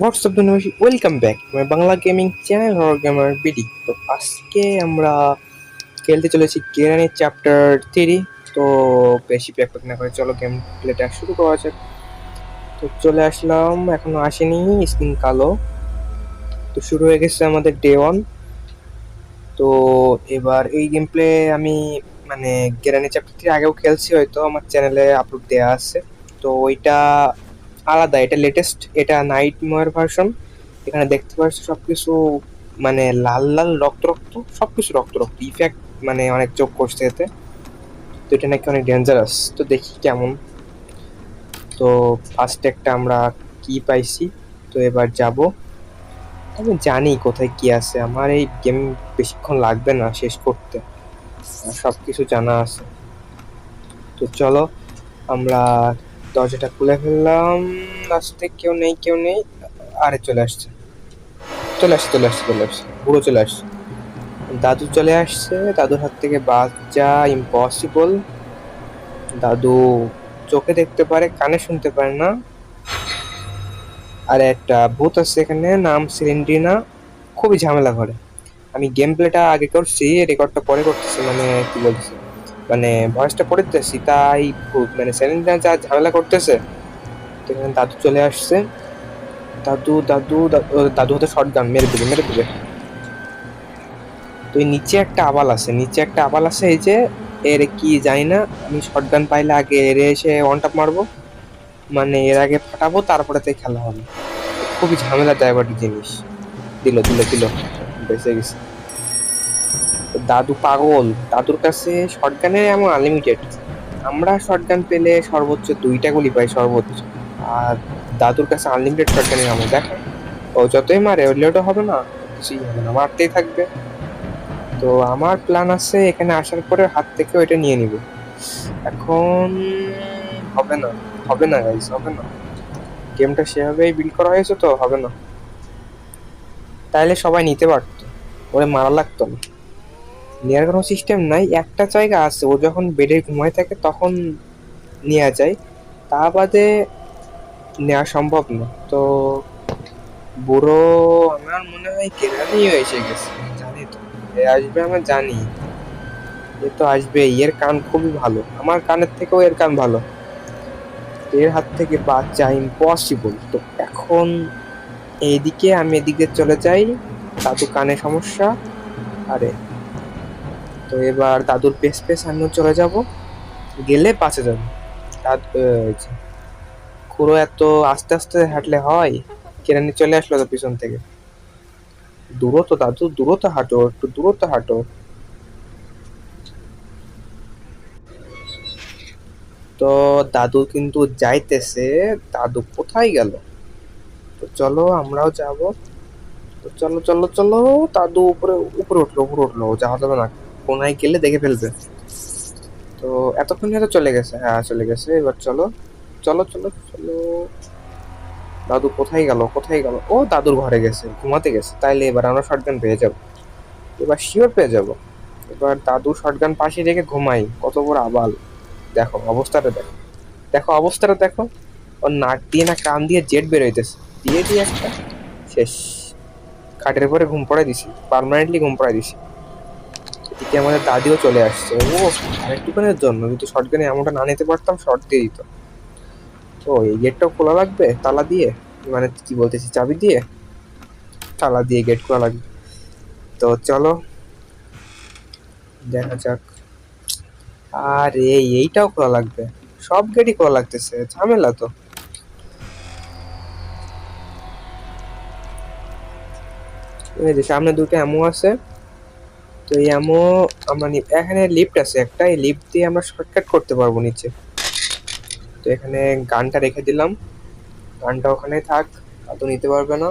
WhatsApp ধন্যবাদ welcome back my Bangla gaming channel horror gamer BD তো আজকে আমরা খেলতে চলেছি কেরানি চ্যাপ্টার থ্রি তো বেশি প্যাক না করে চলো গেম প্লেটা শুরু করা যাক। তো চলে আসলাম, এখনও আসেনি স্ক্রিন কালো। তো শুরু হয়ে গেছে আমাদের ডে ওয়ান তো এবার এই গেম প্লে আমি মানে গেরানি চ্যাপ্টার থ্রি আগেও খেলছি, হয়তো আমার চ্যানেলে আপলোড দেওয়া আছে। তো ওইটা আলাদা, এটা লেটেস্ট এটা নাইট ময়ের ভার্সন এখানে দেখতে পাচ্ছ সবকিছু মানে লাল লাল রক্ত রক্ত সবকিছু রক্ত রক্ত ইফেক্ট মানে অনেক চোখ করছে এতে। তো এটা নাকি অনেক ডেঞ্জারাস তো দেখি কেমন। তো ফার্স্ট একটা আমরা কি পাইছি, তো এবার যাব। আমি জানি কোথায় কি আছে, আমার এই গেম বেশিক্ষণ লাগবে না শেষ করতে সব কিছু জানা আছে। তো চলো, আমরা দরজাটা খুলে ফেললাম। লাস্টে কেউ নেই কেউ নেই। আরে চলে আসছে। চলে আসছে চলে আসছে চলে আসছে। পুরো চলে আসছে। দাদু চলে আসছে। দাদুর হাত থেকে বাচ্চা ইম্পসিবল দাদু চোখে দেখতে পারে, কানে শুনতে পারে না। আর একটা ভূত আছে এখানে, নাম সিলিন্ড্রিনা খুবই ঝামেলা করে। আমি গেম প্লেটা আগে করছি রেকর্ডটা পরে করতেছি মানে কি বলছি মানে ভয়েসটা পড়ে দিতেছি তাই মানে সিলিন্ড্রিনা যা ঝামেলা করতেছে। তো এখানে দাদু চলে আসছে। দাদু দাদু দাদু হতে শর্ট গান মেরে দেবে মেরে দেবে। তো নিচে একটা আবাল আছে, নিচে একটা আবাল আছে, এই যে এর কি জানি না, আমি শর্ট গান পাইলে আগে এর এসে ওয়ান টাপ মারবো। মানে এর আগে ফাটাবো, তারপরে তাই খেলা হবে। খুবই ঝামেলা ড্রাইভারটি জিনিস। দিল দিল দিল। বেঁচে গেছে। দাদু পাগল। দাদুর কাছে শর্টগানের এমন আনলিমিটেড আমরা শর্টগান পেলে সর্বোচ্চ দুইটা গুলি পাই সর্বোচ্চ। আর দাদুর কাছে আনলিমিটেড শর্টগানের এমন দেখো। ও যতই মারে লেটও হবে না। কিছুই হবে না মারতেই থাকবে। তো আমার প্ল্যান আছে এখানে আসার পরে হাত থেকে ওইটা নিয়ে নিব। এখন হবে না হবে না গাইস হবে না। গেমটা সেভাবেই বিল্ড করা হয়েছে তো, হবে না। তাইলে সবাই নিতে পারতো। ওরে মারা লাগতো না। নেওয়ার কোনো সিস্টেম নাই, একটা জায়গা আছে, ও যখন বেডে ঘুমায় থাকে তখন নেওয়া যায়। তা বাদে নেওয়া সম্ভব না। তো বুড়ো আমার মনে হয় কেরানি এসে গেছে জানি তো। এ আসবে আমার জানি। এ তো আসবে এর কান খুবই ভালো। আমার কানের থেকেও এর কান ভালো। এর হাত থেকে বাচ্চা ইম্পসিবল তো এখন এইদিকে আমি এদিকে চলে যাই, দাদু কানে সমস্যা, আরে তো এবার দাদুর পেস পেস আমিও চলে যাব। গেলে পাশে যাবে। খুড়ো এত আস্তে আস্তে হাঁটলে হয়, কেরানি চলে আসলো তো পিছন থেকে। দূরত দাদু দূরত হাঁটো, একটু দূরত হাঁটো। তো দাদু কিন্তু যাইতেছে, দাদু কোথায় গেল? তো চলো আমরাও যাব। তো চলো চলো চলো, দাদু উপরে উপরে উঠল উপরে উঠল, যাওয়া যাবে না। কোনায় গেলে দেখে ফেলবে। তো এতক্ষণ হয়তো চলে গেছে। হ্যাঁ চলে গেছে। এবার চলো চলো চলো চলো। দাদু কোথায় গেল? কোথায় গেল? ও, দাদুর ঘরে গেছে, ঘুমাতে গেছে। তাইলে এবার আমরা শর্টগান পেয়ে যাব। এবার শিওর পেয়ে যাব। এবার দাদু শর্টগান পাশে রেখে ঘুমাই। কত বড় আবাল। দেখো, অবস্থাটা দেখো। দেখো, অবস্থাটা দেখো। ওর নাক দিয়ে না কান দিয়ে জেট বেরোইতেছে। দিয়ে দিয়ে একটা। শেষ। খাটের পরে ঘুম পড়াই দিছি। পার্মানেন্টলি ঘুম পড়াই দিছি। এদিকে আমাদের দাদিও চলে আসছে। ও আরেকটুখানের জন্য কিন্তু শর্টগানে এমনটা না নিতে পারতাম শর্ট দিয়ে দিত। ও এই গেটটাও খোলা লাগবে, তালা দিয়ে মানে কি বলতেছি, চাবি দিয়ে, তালা দিয়ে গেট খোলা লাগবে। তো চলো, দেখা যাক। আর, এই, এইটাও খোলা লাগবে। সব গেটই খোলা লাগতেছে, ঝামেলা তো। এই যে সামনে দুটো অ্যামো আছে। তো এই অ্যামো আমরা এখানে লিফট আছে। একটা এই লিফট দিয়ে আমরা শর্টকাট করতে পারব নিচে। তো এখানে গানটা রেখে দিলাম। গানটা ওখানে থাক তো নিতে পারবে না।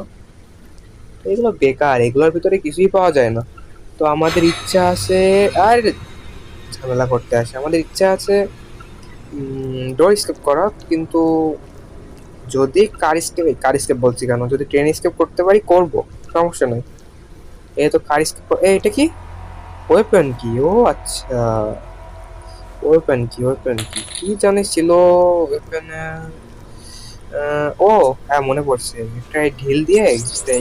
এগুলো বেকার, এগুলোর ভিতরে কিছুই পাওয়া যায় না। তো আমাদের ইচ্ছা আছে, আর ঝামেলা করতে আসে। আমাদের ইচ্ছা আছে ডোর স্কেপ করা, কিন্তু যদি কার স্কেপ কার স্কেপ বলছি কেন? যদি ট্রেন স্কেপ করতে পারি, করব। সমস্যা নেই। এই তো কার স্কেপ এটা কি? ওয়েপেন কি ও আচ্ছা। ওয়েপেন কি ওয়েপেন কি কি জানিস ছিল ওয়েপেন ও হ্যাঁ মনে পড়ছে। একটা ঢিল দিয়ে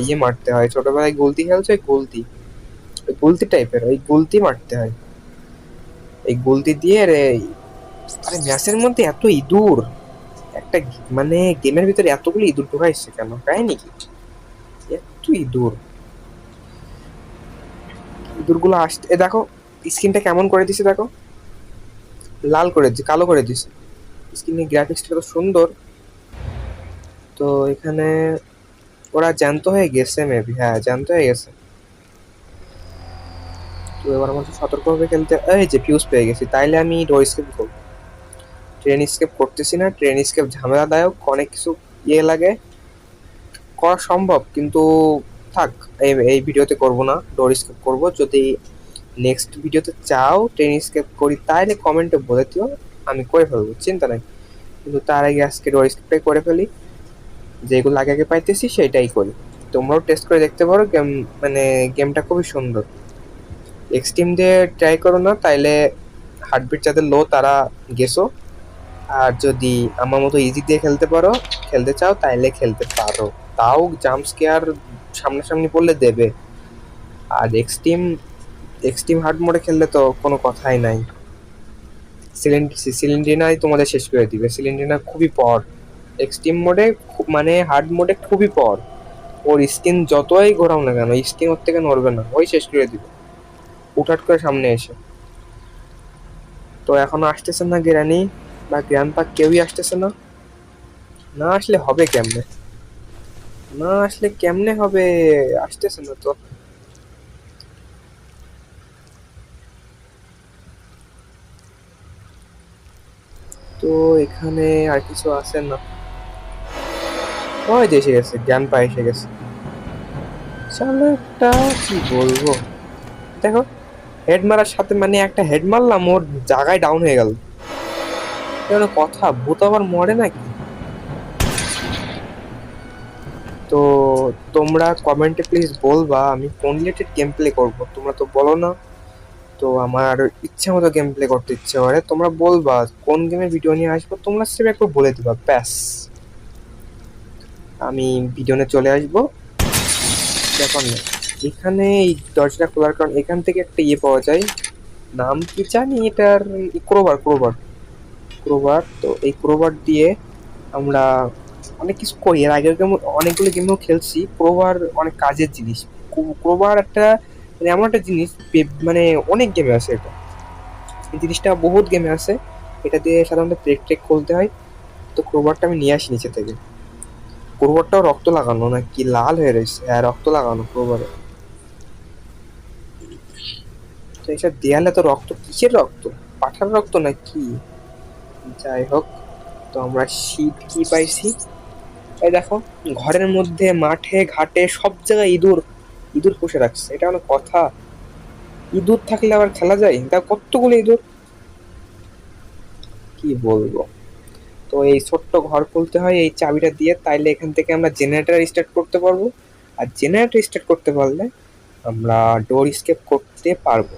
ইয়ে মারতে হয়। ছোটবেলায় গুলতি খেলছো গুলতি। ওই গুলতি টাইপের ওই গুলতি মারতে হয়। এই গুলতি দিয়ে রে, আরে ম্যাচের মধ্যে এত ইঁদুর। একটা মানে গেমের ভিতরে এতগুলো ইঁদুর ঢুকাইছে কেন? কাহিনি কি? এত ইঁদুর। ইঁদুরগুলো আসতে এ দেখো স্ক্রিনটা কেমন করে দিছে দেখো। লাল করে দিছে, কালো করে দিছে। স্ক্রিনের গ্রাফিক্সটা কত সুন্দর। তো এখানে ওরা জ্যান্ত হয়ে গেছে মেবি হ্যাঁ জ্যান্ত হয়ে গেছে। তো এবার আমাকে সতর্কভাবে খেলতে। এই যে ফিউজ পেয়ে গেছি, তাইলে আমি ডোর স্কেপ করব। ট্রেন স্কেপ করতেছি না ট্রেন স্কেপ ঝামেলাদায়ক, অনেক কিছু ইয়ে লাগে। করা সম্ভব, কিন্তু থাক, এই ভিডিওতে করব না ডোর স্কেপ করব। যদি নেক্সট ভিডিওতে চাও ট্রেন স্কেপ করি, তাহলে কমেন্টে বলে দিও, আমি করে ফেলব, চিন্তা নাই। কিন্তু তার আগে আজকে ডোর স্কেপটাই করে ফেলি। যেগুলো আগে আগে পাইতেছি, সেটাই করি। তোমরাও টেস্ট করে দেখতে পারো গেম মানে গেমটা খুবই সুন্দর। এক্সট্রিম দিয়ে ট্রাই করো না, তাইলে হার্টবিট যাদের লো তারা গেছো। আর যদি আমার মতো ইজি দিয়ে খেলতে পারো, খেলতে চাও, তাইলে খেলতে পারো। তাও জাম্প স্কেয়ার সামনাসামনি পড়লে দেবে। আর এক্সট্রিম এক্সট্রিম হার্ড মোডে খেললে তো কোনো কথাই নাই। সিলিন্ড্রিনাই তোমাদের শেষ করে দিবে। সিলিন্ড্রিনা খুবই পর এক্সট্রিম মোডে মানে হার্ড মোডে খুবই পর ওর স্কিন যতই ঘোরাও না কেন স্কিন ওর থেকে নড়বে না, ওই শেষ করে দিবে। উঠাট করে সামনে এসে। তো এখনও আসতেছে না গ্রানি, বা গ্র্যান্ড পাক কেউই আসতেছে না। না আসলে হবে কেমনে? না আসলে কেমনে হবে? আসতেছে না তো। তো এখানে আর কিছু আছে না। ওই যে এসে গেছে, জ্ঞান পা এসে গেছে। চলো একটা কি বলব? দেখো হেড মারার সাথে মানে একটা হেড মারলাম, ওর জায়গায় ডাউন হয়ে গেল। কথা, ভূত আবার মরে নাকি? তো তোমরা কমেন্টে প্লিজ বলবা, আমি কোন রিলেটেড গেম প্লে করব। তোমরা তো বলো না। তো আমার ইচ্ছা মতো গেম প্লে করতে ইচ্ছে করে। তোমরা বলবা কোন গেমের ভিডিও নিয়ে আসব, তোমরা সেটা একটু বলে দিবা, ব্যাস। আমি ভিডিও নিয়ে চলে আসব। ব্যাপার না এখানে এই দরজাটা খোলার কারণ এখান থেকে একটা ইয়ে পাওয়া যায়। নাম কি জানি? এটার ক্রোবার ক্রোবার ক্রোবার তো এই ক্রোবার দিয়ে আমরা অনেক কিছু করি। এর আগের গেম অনেকগুলো গেমেও খেলছি। ক্রোবার অনেক কাজের জিনিস। ক্রোবার একটা মানে এমন একটা জিনিস মানে অনেক গেমে আছে এটা। এই জিনিসটা বহুত গেমে আছে। এটা দিয়ে সাধারণত ব্রেক ট্রেক খুলতে হয়। তো ক্রোবারটা আমি নিয়ে আসি নিচে থেকে। ক্রোবারটাও রক্ত লাগানো না, কি লাল হয়ে রয়েছে। হ্যাঁ রক্ত লাগানো ক্রোবারে তো এইসব দেয়ালে তো রক্ত, কিসের রক্ত? পাঠার রক্ত না কি? যাই হোক, তো আমরা শীত কি পাইছি? এই দেখো, ঘরের মধ্যে, মাঠে, ঘাটে, সব জায়গায় ইঁদুর ইঁদুর পুষে রাখছে। এটা অনেক কথা। ইঁদুর থাকলে আবার খেলা যায়? তা কতগুলো ইঁদুর। কি বলব? তো এই ছোট্ট ঘর খুলতে হয়, এই চাবিটা দিয়ে। তাইলে এখান থেকে আমরা জেনারেটর স্টার্ট করতে পারব। আর জেনারেটর স্টার্ট করতে পারলে আমরা ডোর স্কেপ করতে পারব।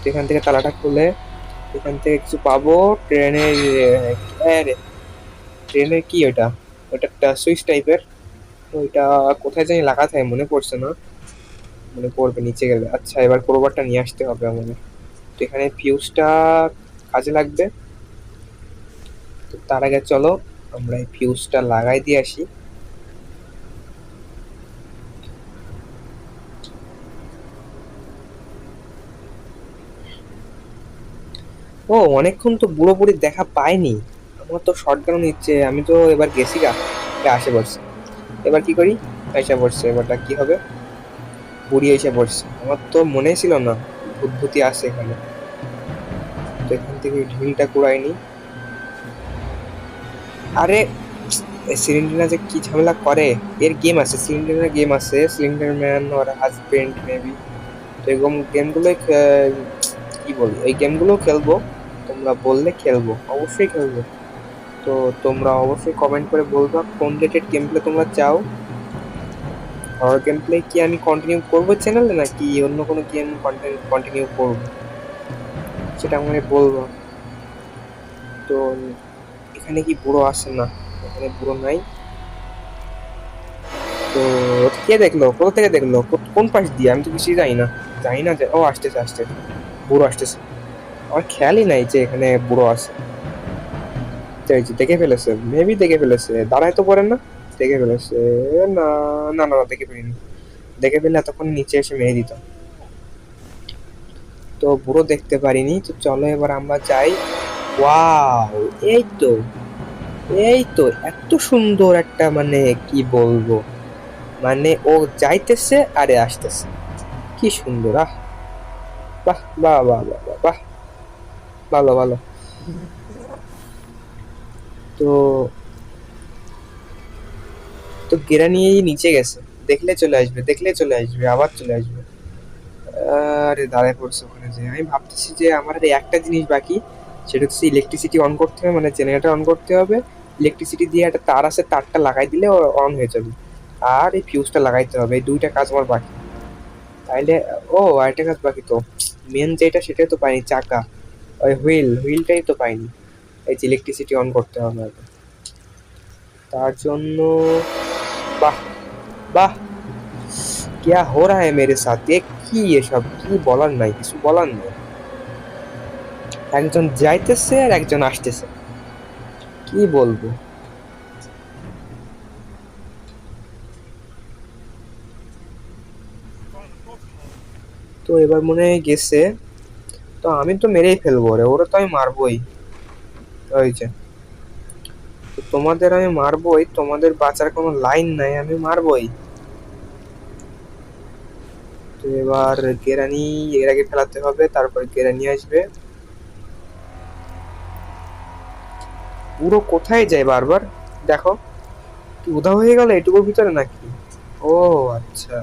তো এখান থেকে তালাটা খুলে এখান থেকে কিছু পাবো। ট্রেনের ট্রেনের কি ওটা ওটা একটা সুইচ টাইপের। ওইটা কোথায় জানি লাগাতে হয় মনে পড়ছে না। মনে পড়বে, নিচে গেলে। আচ্ছা এবার ক্রোবারটা নিয়ে আসতে হবে আমাদের। তো এখানে ফিউজটা কাজে লাগবে। তো তার আগে চলো, আমরা এই ফিউজটা লাগাই দিয়ে আসি। ও, অনেকক্ষণ তো বুড়ো বুড়ির দেখা পাইনি। আমার তো শর্ট গান নিচ্ছে, আমি তো এবার গেছি গা আসে পড়ছে। এবার কি করি? এসে পড়ছে, এবারটা কি হবে? বুড়ি এসে পড়ছে। আমার তো মনে ছিল না ভূতভূতি আছে এখানে। তো এখান থেকে ঢিলটা কুড়াইনি আরে সিলিন্ডার যে কি ঝামেলা করে? এর গেম আছে, সিলিন্ডারের গেম আছে। সিলিন্ডার ম্যান ওর হাজবেন্ড মেবি তো এরকম গেমগুলো কি বলব? এই গেমগুলো খেলব, তোমরা বললে খেলব, অবশ্যই খেলব। তো তোমরা অবশ্যই কমেন্ট করে বলবা কোন রিলেটেড গেম প্লে তোমরা চাও। হরর গেম প্লে কি আমি কন্টিনিউ করব চ্যানেলে নাকি অন্য কোনো গেম কন্টেন্ট কন্টিনিউ করব? সেটা আমাকে বলব। তো এখানে কি বুড়ো আসে না? এখানে বুড়ো নাই। তো কে দেখল? কোথা থেকে দেখল? কোন পাশ দিয়ে? আমি তো কিছুই জানি না। জানি না যে ও আসতেছে আসতেছে। বুড়ো আসতেছে। আমার খেয়ালই নাই যে এখানে বুড়ো তো এই দেখে ফেলেছে মেবি দেখে ফেলেছে। দাঁড়ায় তো পড়েন না? দেখে ফেলেছে। না না না দেখে ফেলিনি। দেখে ফেলে এতক্ষণ নিচে এসে মেরে দিত তো বুড়ো দেখতে পারিনি। তো চলো এবার আমরা যাই। ওয়াও, এই তো এই তো, এত সুন্দর একটা মানে কি বলব? মানে ও যাইতেছে, আরে আসতেছে। কি সুন্দর, আহ। বাহ বাহ বাহ বাহ বাহ। ভালো ভালো। তো তো গেরা নিয়েই নিচে গেছে। দেখলে চলে আসবে, দেখলে চলে আসবে, আবার চলে আসবে। আরে দাঁড়ায় পড়ছে ওখানে যে। আমি ভাবতেছি যে আমার একটা জিনিস বাকি, সেটা হচ্ছে ইলেকট্রিসিটি অন করতে হবে মানে জেনারেটর অন করতে হবে। ইলেকট্রিসিটি দিয়ে একটা তার আছে, তারটা লাগাই দিলে অন হয়ে যাবে। আর এই ফিউজটা লাগাইতে হবে, এই দুইটা কাজ আমার বাকি। তাইলে, ও, আরেকটা কাজ বাকি তো। মেন যেটা, সেটাই তো পাইনি, চাকা। ওই হুইল হুইলটাই তো পাইনি। এই যে ইলেকট্রিসিটি অন করতে হবে আগে। তার জন্য বাহ বাহ क्या हो रहा है मेरे साथ এ কি এসব কি বলার নাই কিছু বলার নাই একজন যাইতেছে আর একজন আসতেছে কি বলবো তো এবার মনে হয় গেছে তো আমি তো মেরেই ফেলবো রে ওরা তো আমি মারবোই তো তোমাদের আমি মারবোই, তোমাদের বাঁচার কোনো লাইন নাই, আমি মারবোই। তো এবার গেরানি এর আগে ফেলাতে হবে, তারপর গেরানি আসবে। পুরো কোথায় যায় বারবার? দেখো, কি উধা হয়ে গেল এটুকুর ভিতরে নাকি? ও আচ্ছা।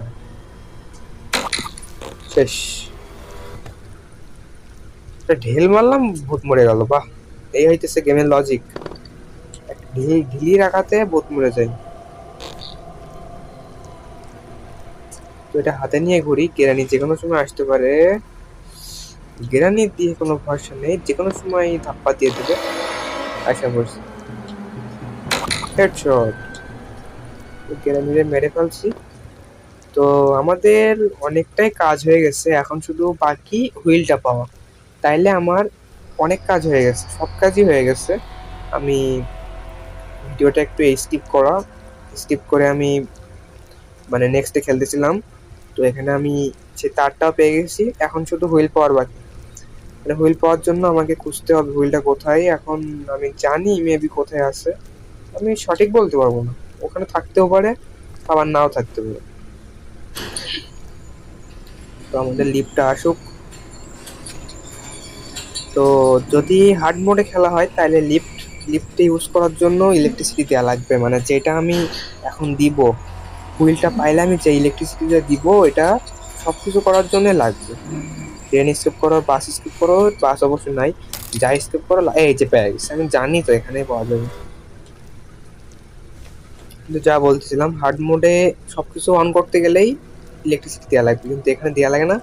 শেষ। ঢেল মারলাম, ভূত মরে গেল, বাহ। এই হইতেছে গেমের লজিক ঢিল ঢিলি রাখাতে ভূত মরে যায়। তো এটা হাতে নিয়ে ঘুরি, কেরানি যে কোনো সময় আসতে পারে। গেরানি দিয়ে কোনো ভরসা নেই যে কোনো সময় ধাপ্পা দিয়ে দেবে। আশা করছি। হেডশট গেরানিরে মেরে ফেলছি। তো আমাদের অনেকটাই কাজ হয়ে গেছে। এখন শুধু বাকি হুইলটা পাওয়া। তাইলে আমার অনেক কাজ হয়ে গেছে, সব কাজই হয়ে গেছে। আমি ভিডিওটা একটু স্কিপ করা স্কিপ করে আমি মানে নেক্সটে খেলতেছিলাম। তো এখানে আমি সে তারটাও পেয়ে গেছি, এখন শুধু হুইল পাওয়ার বাকি। মানে হুইল পাওয়ার জন্য আমাকে খুঁজতে হবে হুইলটা কোথায়, এখন আমি জানি মেবি কোথায় আছে। আমি সঠিক বলতে পারব না। ওখানে থাকতেও পারে, আবার নাও থাকতে পারে। তো আমাদের লিফটটা আসুক। তো যদি হার্ড মোডে খেলা হয়, তাহলে লিফট লিফটে ইউজ করার জন্য ইলেকট্রিসিটি দেওয়া লাগবে। মানে যেটা আমি এখন দিব হুইলটা পাইলে আমি যে ইলেকট্রিসিটিটা দিব, এটা সব কিছু করার জন্য লাগবে। ট্রেন স্কিপ করো বাস স্কিপ করো বাস অবশ্যই নাই, যা স্কিপ করো এই যে পেয়ে গেছে আমি জানি তো এখানে পাওয়া যাবে। কিন্তু যা বলতেছিলাম হার্ড মোডে সব কিছু অন করতে গেলেই ইলেকট্রিসিটি দেওয়া লাগবে, কিন্তু এখানে দেওয়া লাগে না।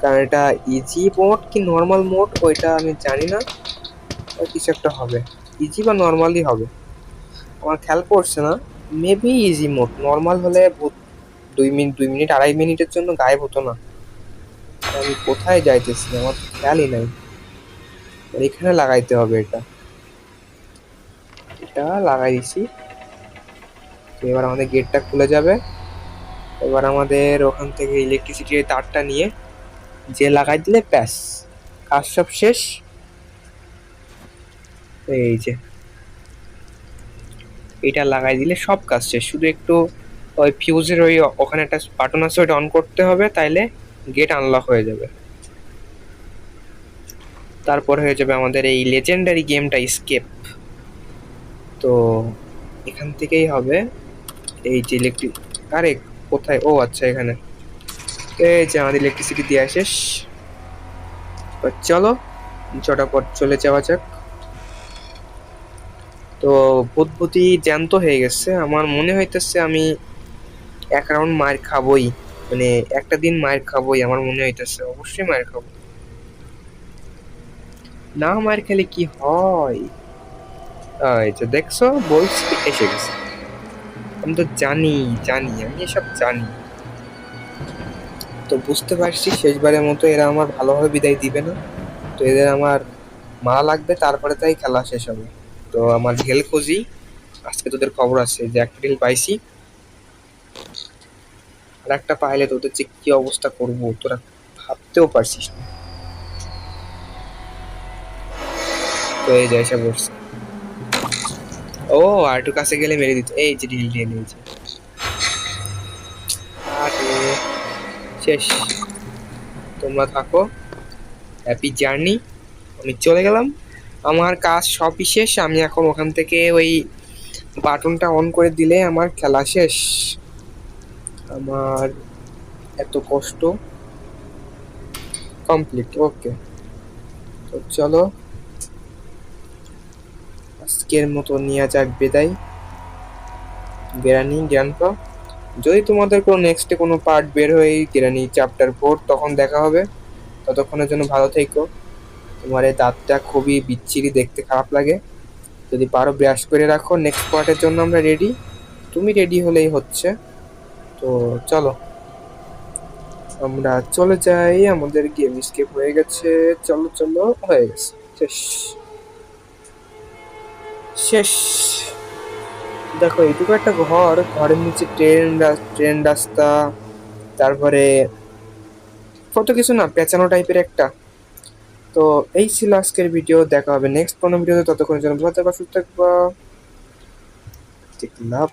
কারণ এটা ইজি মোড কি নর্মাল মোড ওইটা আমি জানি না। কিছু একটা হবে। ইজি বা নর্মালই হবে। আমার খেয়াল পড়ছে না। মেবি ইজি মোড নর্মাল হলে দুই মিনিট দুই মিনিট, আড়াই মিনিটের জন্য গায়েব হতো না। আমি কোথায় যাইতেছি? আমার খেয়ালই নাই। এখানে লাগাইতে হবে এটা। এটা লাগাই দিছি। এবার আমাদের গেটটা খুলে যাবে। এবার আমাদের ওখান থেকে ইলেকট্রিসিটির তারটা নিয়ে যে লাগাই দিলে ব্যাস। কাজ সব শেষ। এই যে। এটা লাগাই দিলে সব কাজ শেষ। শুধু একটু ওই ফিউজের ওই ওখানে একটা বাটন আছে ওটা অন করতে হবে, তাইলে গেট আনলক হয়ে যাবে। তারপর হয়ে যাবে আমাদের এই লেজেন্ডারি গেমটা স্কেপ তো এখান থেকেই হবে। এই যে ইলেকট্রিক আরে, কোথায়? ও আচ্ছা এখানে। এই যে আমাদের ইলেকট্রিসিটি দেওয়া শেষ চলো চটাপট চলে যাওয়া যাক। তো ভূতভূতি জ্যান্ত হয়ে গেছে। আমার মনে হইতেছে আমি এক রাউন্ড মার খাবই। মানে একটা দিন মার খাবই আমার মনে হইতেছে। অবশ্যই মার খাব। না মার খেলে কি হয়? আহ, দেখছ বলছি এসে গেছে। আমি তো জানি জানি আমি এসব জানি। তো বুঝতে পারছি, শেষবারের মতো এরা আমার ভালোভাবে বিদায় দিবে না। তো এদের আমার মারা লাগবে, তারপরে তাই খেলা শেষ হবে। তো আমার ঢেল খুঁজি, আজকে তোদের খবর আছে যে একটা ঢেল পাইছি। আর একটা পাইলে তোদের যে কি অবস্থা করব, তোরা ভাবতেও পারছিস না। তো এই যে এসে বসছে। ও, আর একটু কাছে গেলে মেরে দিত। এই যে ঢিল দিয়ে নিয়েছে শেষ। তোমরা থাকো। হ্যাপি জার্নি আমি চলে গেলাম। আমার কাজ সবই শেষ। আমি এখন ওখান থেকে ওই বাটনটা অন করে দিলে আমার খেলা শেষ। আমার এত কষ্ট। কমপ্লিট ওকে তো চলো। আজকের মতো নিয়ে যাক বিদায়। গেরানি জ্ঞানপা যদি তোমাদের কোনো নেক্সটে কোনো পার্ট বের হয় গেরানি চ্যাপ্টার ফোর তখন দেখা হবে। ততক্ষণের জন্য ভালো থেকো। তোমার এই দাঁতটা খুবই বিচ্ছিরি, দেখতে খারাপ লাগে। যদি পারো ব্রাশ করে রাখো। নেক্সট পার্টের জন্য আমরা রেডি তুমি রেডি হলেই হচ্ছে। তো চলো। আমরা চলে যাই। আমাদের গেম স্কেপ হয়ে গেছে। চলো চলো, হয়ে গেছে। শেষ। শেষ। দেখো এইটুকু একটা ঘর, ঘরের নিচে ট্রেন ট্রেন রাস্তা, তারপরে কত কিছু না, পেঁচানো টাইপের একটা। তো এই ছিল আজকের ভিডিও দেখা হবে নেক্সট কোনো ভিডিওতে ততক্ষণ জন্য ভালো থাকবা, সুস্থ থাকবা। লাভ